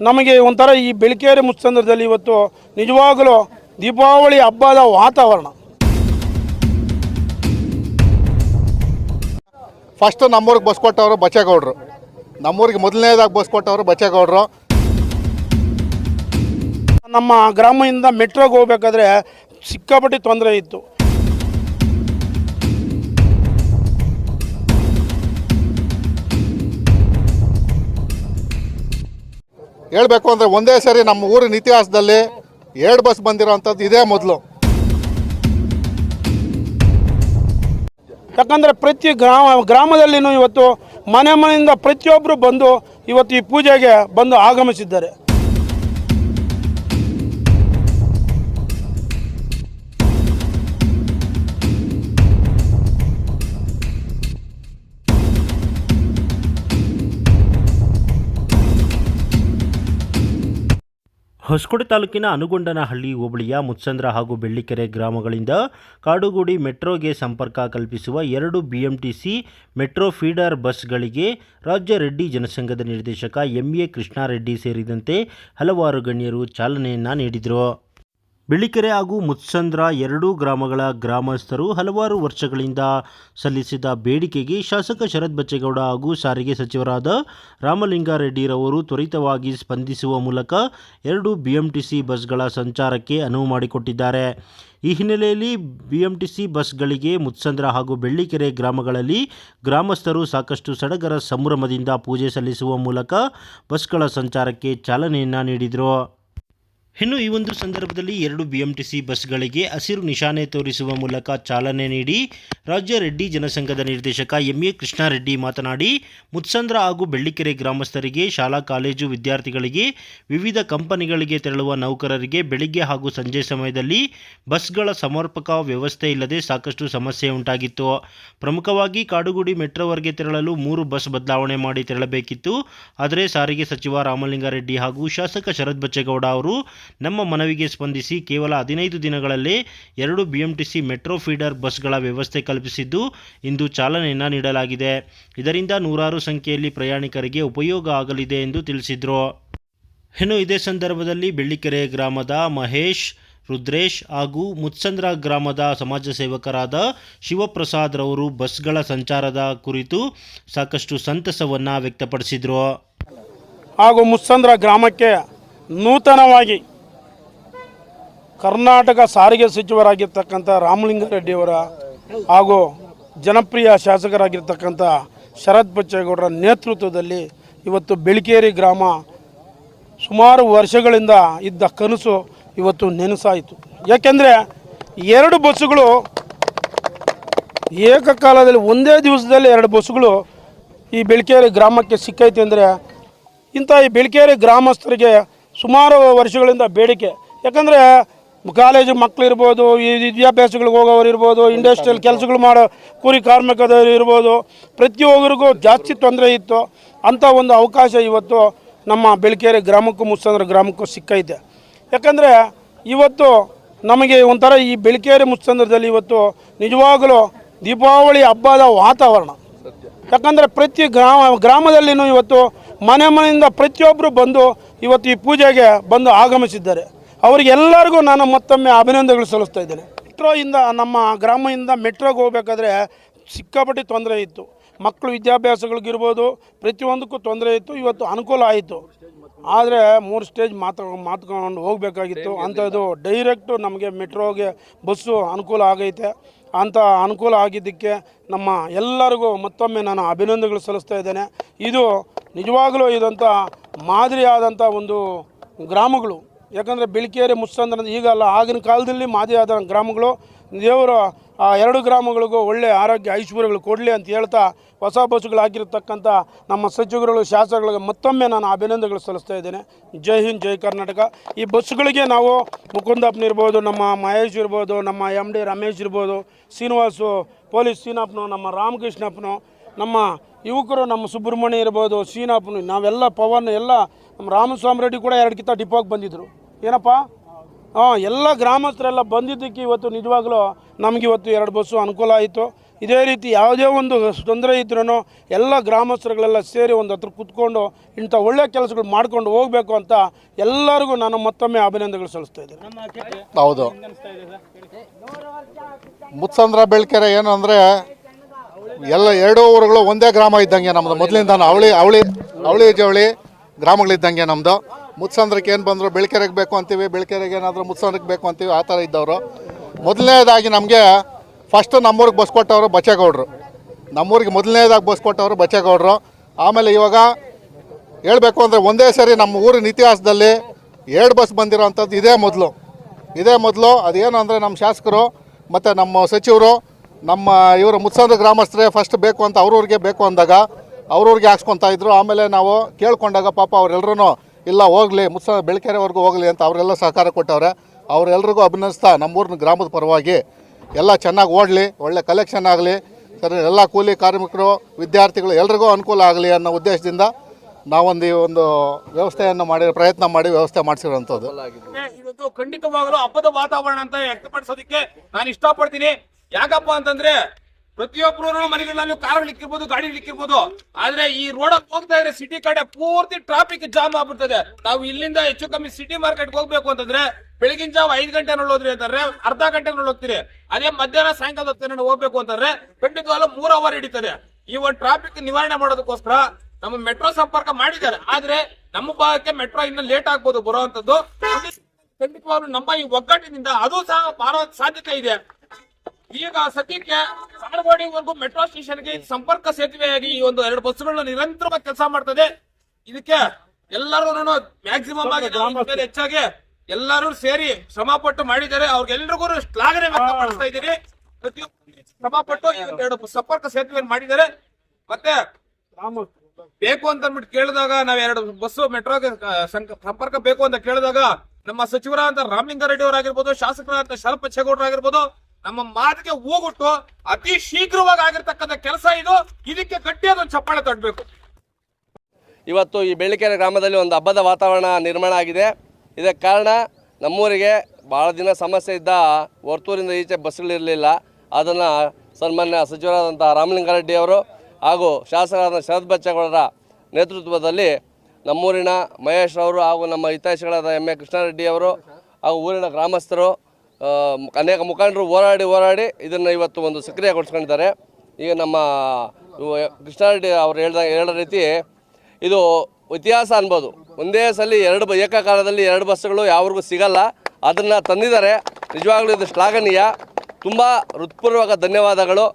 ನಮಗೆ ಒಂಥರ ಈ ಬೆಳಕೇರಿ ಮುತ್ಸಂದ್ರದಲ್ಲಿ ಇವತ್ತು ನಿಜವಾಗಲೂ ದೀಪಾವಳಿ ಹಬ್ಬದ ವಾತಾವರಣ. ಫಸ್ಟ್ ನಮ್ಮೂರಿಗೆ ಬಸ್ ಕೊಟ್ಟವರು ಬಚ್ಚೇಗೌಡರು. ನಮ್ಮೂರಿಗೆ ಮೊದಲನೇದಾಗಿ ಬಸ್ ಕೊಟ್ಟವರು ಬಚ್ಚೇಗೌಡರು. ನಮ್ಮ ಗ್ರಾಮದಿಂದ ಮೆಟ್ರೋಗೆ ಹೋಗ್ಬೇಕಾದ್ರೆ ಸಿಕ್ಕಾಪಟ್ಟೆ ತೊಂದರೆ ಇತ್ತು. ಹೇಳ್ಬೇಕು ಅಂದರೆ ಒಂದೇ ಸರಿ ನಮ್ಮ ಊರಿನ ಇತಿಹಾಸದಲ್ಲಿ ಎರಡು ಬಸ್ ಬಂದಿರೋವಂಥದ್ದು ಇದೇ ಮೊದಲು. ಯಾಕಂದರೆ ಪ್ರತಿ ಗ್ರಾಮ, ಗ್ರಾಮದಲ್ಲಿನೂ ಇವತ್ತು ಮನೆ ಮನೆಯಿಂದ ಪ್ರತಿಯೊಬ್ಬರು ಬಂದು ಇವತ್ತು ಈ ಪೂಜೆಗೆ ಬಂದು ಆಗಮಿಸಿದ್ದಾರೆ. ಹೊಸಕೋಟೆ ತಾಲೂಕಿನ ಅನುಗೊಂಡನಹಳ್ಳಿ ಹೋಬಳಿಯ ಮುತ್ಸಂದ್ರ ಹಾಗೂ ಬೆಳ್ಳಿಕೆರೆ ಗ್ರಾಮಗಳಿಂದ ಕಾಡುಗೋಡಿ ಮೆಟ್ರೋಗೆ ಸಂಪರ್ಕ ಕಲ್ಪಿಸುವ ಎರಡು ಬಿಎಂಟಿಸಿ ಮೆಟ್ರೋ ಫೀಡರ್ ಬಸ್ಗಳಿಗೆ ರಾಜ್ಯ ರೆಡ್ಡಿ ಜನಸಂಘದ ನಿರ್ದೇಶಕ ಎಂಎ ಕೃಷ್ಣಾರೆಡ್ಡಿ ಸೇರಿದಂತೆ ಹಲವಾರು ಗಣ್ಯರು ಚಾಲನೆಯನ್ನ ನೀಡಿದರು. ಬೆಳ್ಳಿಕೆರೆ ಹಾಗೂ ಮುತ್ಸಂದ್ರ ಎರಡೂ ಗ್ರಾಮಗಳ ಗ್ರಾಮಸ್ಥರು ಹಲವಾರು ವರ್ಷಗಳಿಂದ ಸಲ್ಲಿಸಿದ ಬೇಡಿಕೆಗೆ ಶಾಸಕ ಶರತ್ ಬಚ್ಚೇಗೌಡ ಹಾಗೂ ಸಾರಿಗೆ ಸಚಿವರಾದ ರಾಮಲಿಂಗಾರೆಡ್ಡಿರವರು ತ್ವರಿತವಾಗಿ ಸ್ಪಂದಿಸುವ ಮೂಲಕ ಎರಡು ಬಿಎಂಟಿಸಿ ಬಸ್ಗಳ ಸಂಚಾರಕ್ಕೆ ಅನುವು ಮಾಡಿಕೊಟ್ಟಿದ್ದಾರೆ. ಈ ಹಿನ್ನೆಲೆಯಲ್ಲಿ ಬಿಎಂಟಿಸಿ ಬಸ್ಗಳಿಗೆ ಮುತ್ಸಂದ್ರ ಹಾಗೂ ಬೆಳ್ಳಿಕೆರೆ ಗ್ರಾಮಗಳಲ್ಲಿ ಗ್ರಾಮಸ್ಥರು ಸಾಕಷ್ಟು ಸಡಗರ ಸಂಭ್ರಮದಿಂದ ಪೂಜೆ ಸಲ್ಲಿಸುವ ಮೂಲಕ ಬಸ್ಗಳ ಸಂಚಾರಕ್ಕೆ ಚಾಲನೆಯನ್ನು ನೀಡಿದರು. ಇನ್ನು ಈ ಒಂದು ಸಂದರ್ಭದಲ್ಲಿ ಎರಡು ಬಿಎಂಟಿಸಿ ಬಸ್ಗಳಿಗೆ ಹಸಿರು ನಿಶಾನೆ ತೋರಿಸುವ ಮೂಲಕ ಚಾಲನೆ ನೀಡಿ ರಾಜ್ಯ ರೆಡ್ಡಿ ಜನಸಂಘದ ನಿರ್ದೇಶಕ ಎಂಎ ಕೃಷ್ಣಾರೆಡ್ಡಿ ಮಾತನಾಡಿ, ಮುತ್ಸಂದ್ರ ಹಾಗೂ ಬೆಳ್ಳಿಕೆರೆ ಗ್ರಾಮಸ್ಥರಿಗೆ, ಶಾಲಾ, ಕಾಲೇಜು ವಿದ್ಯಾರ್ಥಿಗಳಿಗೆ, ವಿವಿಧ ಕಂಪನಿಗಳಿಗೆ ತೆರಳುವ ನೌಕರರಿಗೆ ಬೆಳಿಗ್ಗೆ ಹಾಗೂ ಸಂಜೆ ಸಮಯದಲ್ಲಿ ಬಸ್ಗಳ ಸಮರ್ಪಕ ವ್ಯವಸ್ಥೆ ಇಲ್ಲದೆ ಸಾಕಷ್ಟು ಸಮಸ್ಯೆ ಉಂಟಾಗಿತ್ತು. ಪ್ರಮುಖವಾಗಿ ಕಾಡುಗುಡಿ ಮೆಟ್ರೋವರೆಗೆ ತೆರಳಲು ಮೂರು ಬಸ್ ಬದಲಾವಣೆ ಮಾಡಿ ತೆರಳಬೇಕಿತ್ತು. ಆದರೆ ಸಾರಿಗೆ ಸಚಿವ ರಾಮಲಿಂಗಾರೆಡ್ಡಿ ಹಾಗೂ ಶಾಸಕ ಶರತ್ ಬಚ್ಚೇಗೌಡ ಅವರು ನಮ್ಮ ಮನವಿಗೆ ಸ್ಪಂದಿಸಿ ಕೇವಲ ಹದಿನೈದು ದಿನಗಳಲ್ಲೇ ಎರಡು ಬಿಎಂಟಿಸಿ ಮೆಟ್ರೋ ಫೀಡರ್ ಬಸ್ಗಳ ವ್ಯವಸ್ಥೆ ಕಲ್ಪಿಸಿದ್ದು ಇಂದು ಚಾಲನೆಯನ್ನು ನೀಡಲಾಗಿದೆ. ಇದರಿಂದ ನೂರಾರು ಸಂಖ್ಯೆಯಲ್ಲಿ ಪ್ರಯಾಣಿಕರಿಗೆ ಉಪಯೋಗ ಆಗಲಿದೆ ಎಂದು ತಿಳಿಸಿದರು. ಇನ್ನು ಇದೇ ಸಂದರ್ಭದಲ್ಲಿ ಬೆಳ್ಳಿಕೆರೆ ಗ್ರಾಮದ ಮಹೇಶ್, ರುದ್ರೇಶ್ ಹಾಗೂ ಮುತ್ಸಂದ್ರ ಗ್ರಾಮದ ಸಮಾಜ ಸೇವಕರಾದ ಶಿವಪ್ರಸಾದ್ ರವರು ಬಸ್ಗಳ ಸಂಚಾರದ ಕುರಿತು ಸಾಕಷ್ಟು ಸಂತಸವನ್ನು ವ್ಯಕ್ತಪಡಿಸಿದರು. ಹಾಗೂ ಮುತ್ಸಂದ್ರ ಗ್ರಾಮಕ್ಕೆ ನೂತನವಾಗಿ ಕರ್ನಾಟಕ ಸಾರಿಗೆ ಸಚಿವರಾಗಿರ್ತಕ್ಕಂಥ ರಾಮಲಿಂಗಾರೆಡ್ಡಿಯವರ ಹಾಗೂ ಜನಪ್ರಿಯ ಶಾಸಕರಾಗಿರ್ತಕ್ಕಂಥ ಶರತ್ ಬಚ್ಚೇಗೌಡರ ನೇತೃತ್ವದಲ್ಲಿ ಇವತ್ತು ಬೆಳಕೇರಿ ಗ್ರಾಮ ಸುಮಾರು ವರ್ಷಗಳಿಂದ ಇದ್ದ ಕನಸು ಇವತ್ತು ನೆನಸಾಯಿತು. ಯಾಕೆಂದರೆ ಎರಡು ಬಸ್ಸುಗಳು ಏಕಕಾಲದಲ್ಲಿ ಒಂದೇ ದಿವಸದಲ್ಲಿ ಎರಡು ಬಸ್ಸುಗಳು ಈ ಬೆಳಕೇರಿ ಗ್ರಾಮಕ್ಕೆ ಸಿಕ್ಕೈತೆ ಅಂದರೆ ಇಂಥ ಈ ಬೆಳಕೇರಿ ಗ್ರಾಮಸ್ಥರಿಗೆ ಸುಮಾರು ವರ್ಷಗಳಿಂದ ಬೇಡಿಕೆ. ಯಾಕಂದರೆ ಕಾಲೇಜು ಮಕ್ಕಳಿರ್ಬೋದು ಈ ವಿದ್ಯಾಭ್ಯಾಸಗಳಿಗೆ ಹೋಗೋರು ಇರ್ಬೋದು ಇಂಡಸ್ಟ್ರಿಯಲ್ ಕೆಲಸಗಳು ಮಾಡೋ ಕೂಲಿ ಕಾರ್ಮಿಕದವರು ಇರ್ಬೋದು, ಪ್ರತಿಯೊಬ್ಬರಿಗೂ ಜಾಸ್ತಿ ತೊಂದರೆ ಇತ್ತು. ಅಂಥ ಒಂದು ಅವಕಾಶ ಇವತ್ತು ನಮ್ಮ ಬೆಳಕೇರಿ ಗ್ರಾಮಕ್ಕೂ ಮುಸ್ತಂದ್ರ ಗ್ರಾಮಕ್ಕೂ ಸಿಕ್ಕೈತೆ. ಯಾಕಂದರೆ ಇವತ್ತು ನಮಗೆ ಒಂಥರ ಈ ಬೆಳಕೇರಿ ಮುಸ್ತಂದ್ರದಲ್ಲಿ ಇವತ್ತು ನಿಜವಾಗಲೂ ದೀಪಾವಳಿ ಹಬ್ಬದ ವಾತಾವರಣ. ಯಾಕಂದರೆ ಪ್ರತಿ ಗ್ರಾಮ, ಗ್ರಾಮದಲ್ಲಿನೂ ಇವತ್ತು ಮನೆ ಮನೆಯಿಂದ ಪ್ರತಿಯೊಬ್ಬರು ಬಂದು ಇವತ್ತು ಈ ಪೂಜೆಗೆ ಬಂದು ಆಗಮಿಸಿದ್ದಾರೆ. ಅವರಿಗೆಲ್ಲರಿಗೂ ನಾನು ಮತ್ತೊಮ್ಮೆ ಅಭಿನಂದನೆಗಳು ಸಲ್ಲಿಸ್ತಾ ಇದ್ದೇನೆ. ಮೆಟ್ರೋಯಿಂದ ನಮ್ಮ ಗ್ರಾಮದಿಂದ ಮೆಟ್ರೋಗೆ ಹೋಗ್ಬೇಕಾದ್ರೆ ಸಿಕ್ಕಾಪಟ್ಟೆ ತೊಂದರೆ ಇತ್ತು. ಮಕ್ಕಳು ವಿದ್ಯಾಭ್ಯಾಸಗಳಿಗಿರ್ಬೋದು, ಪ್ರತಿಯೊಂದಕ್ಕೂ ತೊಂದರೆ ಇತ್ತು, ಇವತ್ತು ಅನುಕೂಲ ಆಯಿತು. ಆದರೆ ಮೂರು ಸ್ಟೇಜ್ ಮಾತು, ಮಾತುಕೊಂಡು ಹೋಗಬೇಕಾಗಿತ್ತು. ಅಂಥದ್ದು ಡೈರೆಕ್ಟು ನಮಗೆ ಮೆಟ್ರೋಗೆ ಬಸ್ಸು ಅನುಕೂಲ ಆಗೈತೆ. ಅಂತ ಅನುಕೂಲ ಆಗಿದ್ದಕ್ಕೆ ನಮ್ಮ ಎಲ್ಲರಿಗೂ ಮತ್ತೊಮ್ಮೆ ನಾನು ಅಭಿನಂದನೆಗಳು ಸಲ್ಲಿಸ್ತಾ ಇದ್ದೇನೆ. ಇದು ನಿಜವಾಗಲೂ ಇದಂಥ ಮಾದರಿಯಾದಂಥ ಒಂದು ಗ್ರಾಮಗಳು. ಯಾಕಂದರೆ ಬೆಳಕೇರಿ ಈಗ ಈಗಲ್ಲ, ಆಗಿನ ಕಾಲದಲ್ಲಿ ಮಾದರಿಯಾದ ಗ್ರಾಮಗಳು. ದೇವರು ಆ ಎರಡು ಗ್ರಾಮಗಳಿಗೂ ಒಳ್ಳೆಯ ಆರೋಗ್ಯ ಐಶ್ವರ್ಯಗಳು ಕೊಡಲಿ ಅಂತ ಹೇಳ್ತಾ ಹೊಸ ಬಸ್ಸುಗಳು ಹಾಕಿರ್ತಕ್ಕಂಥ ನಮ್ಮ ಸಚಿವರುಗಳು ಶಾಸಕರಿಗೆ ಮತ್ತೊಮ್ಮೆ ನಾನು ಅಭಿನಂದನೆಗಳು ಸಲ್ಲಿಸ್ತಾ ಇದ್ದೇನೆ. ಜೈ ಹಿಂದ್, ಜೈ ಕರ್ನಾಟಕ. ಈ ಬಸ್ಸುಗಳಿಗೆ ನಾವು ಮುಕುಂದಪ್ಪನ ಇರ್ಬೋದು, ನಮ್ಮ ಮಹೇಶ್ ಇರ್ಬೋದು, ನಮ್ಮ ಎಂ ಡಿ ರಮೇಶ್ ಇರ್ಬೋದು, ಶ್ರೀನಿವಾಸು, ಪೊಲೀಸ್ ಸೀನಪ್ಪನು ನಮ್ಮ ರಾಮಕೃಷ್ಣಪ್ಪನು ನಮ್ಮ ಯುವಕರು ನಮ್ಮ ಸುಬ್ರಹ್ಮಣ್ಯ ಇರ್ಬೋದು ಶ್ರೀನಪ್ಪನು ನಾವೆಲ್ಲ ಪವನ್ ಎಲ್ಲ ನಮ್ಮ ರಾಮಸ್ವಾಮಿ ರೆಡ್ಡಿ ಕೂಡ ಎರಡು ಕಿತ್ತ ಡಿಪೋಗೆ ಬಂದಿದ್ದರು ಏನಪ್ಪ? ಹಾಂ ಎಲ್ಲ ಗ್ರಾಮಸ್ಥರೆಲ್ಲ ಬಂದಿದ್ದಕ್ಕೆ ಇವತ್ತು ನಿಜವಾಗ್ಲೂ ನಮಗಿವತ್ತು ಎರಡು ಬಸ್ಸು ಅನುಕೂಲ ಆಯಿತು. ಇದೇ ರೀತಿ ಯಾವುದೇ ಒಂದು ತೊಂದರೆ ಇದ್ರೂ ಎಲ್ಲ ಗ್ರಾಮಸ್ಥರುಗಳೆಲ್ಲ ಸೇರಿ ಒಂದು ಹತ್ರ ಕೂತ್ಕೊಂಡು ಇಂಥ ಒಳ್ಳೆ ಕೆಲಸಗಳು ಮಾಡ್ಕೊಂಡು ಹೋಗಬೇಕು ಅಂತ ಎಲ್ಲರಿಗೂ ನಾನು ಮತ್ತೊಮ್ಮೆ ಅಭಿನಂದನೆಗಳು ಸಲ್ಲಿಸ್ತಾ ಇದ್ದೀನಿ. ಹೌದು. ಮುತ್ಸಂದ್ರ ಬೆಳ್ಕೆರೆ ಏನು ಅಂದರೆ ಎಲ್ಲ ಎರಡೂ ಊರುಗಳು ಒಂದೇ ಗ್ರಾಮ ಇದ್ದಂಗೆ ನಮ್ದು. ಮೊದಲಿಂದ ಅವಳಿ ಅವಳಿ ಅವಳಿ ಜವಳಿ ಗ್ರಾಮಗಳಿದ್ದಂಗೆ ನಮ್ಮದು ಮುತ್ಸಂದ್ರಕ್ಕೆ ಏನು ಬಂದರು ಬೆಳ್ಕೆರೆಗೆ ಬೇಕು ಅಂತೀವಿ ಬೆಳಕೆರೆಗೆ ಏನಾದರೂ ಮುತ್ಸಂದ್ರಕ್ಕೆ ಬೇಕು ಅಂತೀವಿ ಆ ಥರ ಇದ್ದವರು. ಮೊದಲನೇದಾಗಿ ನಮಗೆ ಫಸ್ಟು ನಮ್ಮೂರಿಗೆ ಬಸ್ ಕೊಟ್ಟವರು ಬಚ್ಚೇಗೌಡರು. ನಮ್ಮೂರಿಗೆ ಮೊದಲನೇದಾಗಿ ಬಸ್ ಕೊಟ್ಟವರು ಬಚ್ಚೇಗೌಡರು. ಆಮೇಲೆ ಇವಾಗ ಹೇಳಬೇಕು ಅಂದರೆ ಒಂದೇ ಸರಿ ನಮ್ಮ ಊರಿನ ಇತಿಹಾಸದಲ್ಲಿ ಎರಡು ಬಸ್ ಬಂದಿರೋವಂಥದ್ದು ಇದೇ ಮೊದಲು. ಇದೇ ಮೊದಲು ಅದೇನು ಅಂದರೆ ನಮ್ಮ ಶಾಸಕರು ಮತ್ತು ನಮ್ಮ ಸಚಿವರು ನಮ್ಮ ಇವರು ಮುತ್ಸಂದ್ರ ಗ್ರಾಮಸ್ಥರೇ ಫಸ್ಟ್ ಬೇಕು ಅಂತ ಅವ್ರವ್ರಿಗೆ ಬೇಕು ಅಂದಾಗ ಅವ್ರವ್ರಿಗೆ ಹಾಕ್ಸ್ಕೊತಾ ಇದ್ರು. ಆಮೇಲೆ ನಾವು ಕೇಳ್ಕೊಂಡಾಗ ಪಾಪ ಅವರೆಲ್ಲರೂ ಇಲ್ಲ, ಹೋಗಲಿ ಮುತ್ಸ ಬೆಳಕೆರೆವರೆಗೂ ಹೋಗಲಿ ಅಂತ ಅವರೆಲ್ಲ ಸಹಕಾರ ಕೊಟ್ಟವ್ರೆ. ಅವರೆಲ್ಲರಿಗೂ ಅಭಿನಂದಿಸ್ತಾ ನಮ್ಮೂರಿನ ಗ್ರಾಮದ ಪರವಾಗಿ ಎಲ್ಲ ಚೆನ್ನಾಗಿ ಓಡಲಿ, ಒಳ್ಳೆ ಕಲೆಕ್ಷನ್ ಆಗಲಿ, ಸರಿ, ಎಲ್ಲ ಕೂಲಿ ಕಾರ್ಮಿಕರು, ವಿದ್ಯಾರ್ಥಿಗಳು ಎಲ್ರಿಗೂ ಅನುಕೂಲ ಆಗಲಿ ಅನ್ನೋ ಉದ್ದೇಶದಿಂದ ನಾವೊಂದು ಈ ಒಂದು ವ್ಯವಸ್ಥೆಯನ್ನು ಮಾಡಿ, ಪ್ರಯತ್ನ ಮಾಡಿ ವ್ಯವಸ್ಥೆ ಮಾಡಿಸಿರುವಂಥದ್ದು. ಇವತ್ತು ಖಂಡಿತವಾಗಲೂ ಹಬ್ಬದ ವಾತಾವರಣ ಅಂತ ವ್ಯಕ್ತಪಡಿಸೋದಕ್ಕೆ ನಾನು ಇಷ್ಟಪಡ್ತೀನಿ. ಯಾಕಪ್ಪ ಅಂತಂದ್ರೆ ಪ್ರತಿಯೊಬ್ಬರು ಮನೆಗಳಲ್ಲಿ ಗಾಡಿ ಗಾಡಿಗಳಿಕ್ಕಿರ್ಬೋದು ಆದ್ರೆ ಈ ರೋಡ್ ಹೋಗ್ತಾ ಇದ್ರೆ ಸಿಟಿ ಕಡೆ ಪೂರ್ತಿ ಟ್ರಾಫಿಕ್ ಜಾಮ್ ಆಗ್ಬಿಡ್ತದೆ. ನಾವು ಇಲ್ಲಿಂದ ಹೆಚ್ಚು ಕಮ್ಮಿ ಸಿಟಿ ಮಾರ್ಕೆಟ್ ಹೋಗ್ಬೇಕು ಅಂತಂದ್ರೆ ಬೆಳಗಿನ ಜಾವ ಐದು ಗಂಟೆ ಹೋದ್ರಿ ಅಂತಂದ್ರೆ ಅರ್ಧ ಗಂಟೆ ಹೋಗ್ತೀರಿ ಅದೇ ಮಧ್ಯಾಹ್ನ ಸಾಯಂಕಾಲ ಹೊತ್ತಿನ ಹೋಗ್ಬೇಕು ಅಂತಂದ್ರೆ ಖಂಡಿತವಾಗ್ಲೂ ಮೂರ್ ಅವರ್ ಹಿಡಿತದೆ. ಈ ಒಂದು ಟ್ರಾಫಿಕ್ ನಿವಾರಣೆ ಮಾಡೋದಕ್ಕೋಸ್ಕರ ನಮ್ಮ ಮೆಟ್ರೋ ಸಂಪರ್ಕ ಮಾಡಿದ್ದಾರೆ. ಆದ್ರೆ ನಮ್ಮ ಭಾಗಕ್ಕೆ ಮೆಟ್ರೋ ಇನ್ನು ಲೇಟ್ ಆಗ್ಬೋದು ಬರುವಂತದ್ದು. ಖಂಡಿತವಾಗ್ಲೂ ನಮ್ಮ ಈ ಒಗ್ಗಟ್ಟಿನಿಂದ ಅದು ಸಹ ಮಾರೋ ಸಾಧ್ಯತೆ ಇದೆ. ಈಗ ಸದ್ಯಕ್ಕೆ ಸಾಣಗೋಡಿವರೆಗೂ ಮೆಟ್ರೋ ಸ್ಟೇಷನ್ಗೆ ಗೆ ಸಂಪರ್ಕ ಸೇತುವೆಯಾಗಿ ಈ ಒಂದು ಎರಡು ಬಸ್ಸುಗಳನ್ನು ನಿರಂತರವಾಗಿ ಕೆಲಸ ಮಾಡ್ತದೆ. ಇದಕ್ಕೆ ಎಲ್ಲರೂ ಮ್ಯಾಕ್ಸಿಮಮ್ ಆಗಿ ಹೆಚ್ಚಾಗಿ ಎಲ್ಲರೂ ಸೇರಿ ಶ್ರಮಪಟ್ಟು ಮಾಡಿದ್ದಾರೆ ಅವ್ರಿಗೆಲ್ಲರಿಗೂ ಶ್ಲಾಘನೆ ವ್ಯಕ್ತಪಡಿಸ್ತಾ ಇದ್ದೀನಿ. ಪ್ರತಿಯೊಬ್ಬರು ಈ ಎರಡು ಸಂಪರ್ಕ ಸೇತುವೆಯನ್ನು ಮಾಡಿದ್ದಾರೆ ಮತ್ತೆ ಬೇಕು ಅಂತ ಅಂದ್ಬಿಟ್ಟು ಕೇಳಿದಾಗ ನಾವ್ ಎರಡು ಬಸ್ಸು ಮೆಟ್ರೋಗೆ ಸಂಪರ್ಕ ಬೇಕು ಅಂತ ಕೇಳಿದಾಗ ನಮ್ಮ ಸಚಿವರಾದಂತ ರಾಮಲಿಂಗಾರೆಡ್ಡಿ ಅವರಾಗಿರ್ಬೋದು ಶಾಸಕರಾದಂತ ಶರತ್ ಬಚ್ಚೇಗೌಡರು ಆಗಿರ್ಬೋದು ನಮ್ಮ ಮಾತಿಗೆ ಹೋಗುಟ್ಟು ಅತಿ ಶೀಘ್ರವಾಗಿ ಆಗಿರ್ತಕ್ಕಂಥ ಕೆಲಸ ಇದು. ಇದಕ್ಕೆ ಗಟ್ಟಿಯಾದ ಚಪ್ಪಾಳೆ ತಟ್ಟಬೇಕು. ಇವತ್ತು ಈ ಬೆಳ್ಳಿಕೆರೆ ಗ್ರಾಮದಲ್ಲಿ ಒಂದು ಹಬ್ಬದ ವಾತಾವರಣ ನಿರ್ಮಾಣ ಆಗಿದೆ. ಇದಕ್ಕೆ ಕಾರಣ ನಮ್ಮೂರಿಗೆ ಭಾಳ ದಿನ ಸಮಸ್ಯೆ ಇದ್ದ ವರ್ತೂರಿಂದ ಈಚೆ ಬಸ್ಗಳಿರಲಿಲ್ಲ ಅದನ್ನು ಸನ್ಮಾನ್ಯ ಸಚಿವರಾದಂಥ ರಾಮಲಿಂಗಾರೆಡ್ಡಿ ಅವರು ಹಾಗೂ ಶಾಸಕರಾದ ಶರತ್ ಬಚ್ಚೇಗೌಡರ ನೇತೃತ್ವದಲ್ಲಿ ನಮ್ಮೂರಿನ ಮಹೇಶ್ ಅವರು ಹಾಗೂ ನಮ್ಮ ಹಿತೈಷಿಗಳಾದ ಎಂ ಎ ಕೃಷ್ಣಾರೆಡ್ಡಿ ಅವರು ಹಾಗೂ ಊರಿನ ಗ್ರಾಮಸ್ಥರು ಅನೇಕ ಮುಖಂಡರು ಹೋರಾಡಿ ಹೋರಾಡಿ ಇದನ್ನು ಇವತ್ತು ಒಂದು ಸಕ್ರಿಯಗೊಳಿಸ್ಕೊಂಡಿದ್ದಾರೆ. ಈಗ ನಮ್ಮ ಕೃಷ್ಣಾರೆಡ್ಡಿ ಅವರು ಹೇಳ್ದ, ಹೇಳೋ ರೀತಿ ಇದು ಇತಿಹಾಸ ಅನ್ಬೋದು. ಒಂದೇ ಸಲ ಎರಡು ಏಕಕಾಲದಲ್ಲಿ ಎರಡು ಬಸ್ಸುಗಳು ಯಾವ್ರಿಗೂ ಸಿಗಲ್ಲ. ಅದನ್ನು ತಂದಿದ್ದಾರೆ. ನಿಜವಾಗ್ಲೂ ಇದು ಶ್ಲಾಘನೀಯ. ತುಂಬ ಹೃತ್ಪೂರ್ವಕ ಧನ್ಯವಾದಗಳು.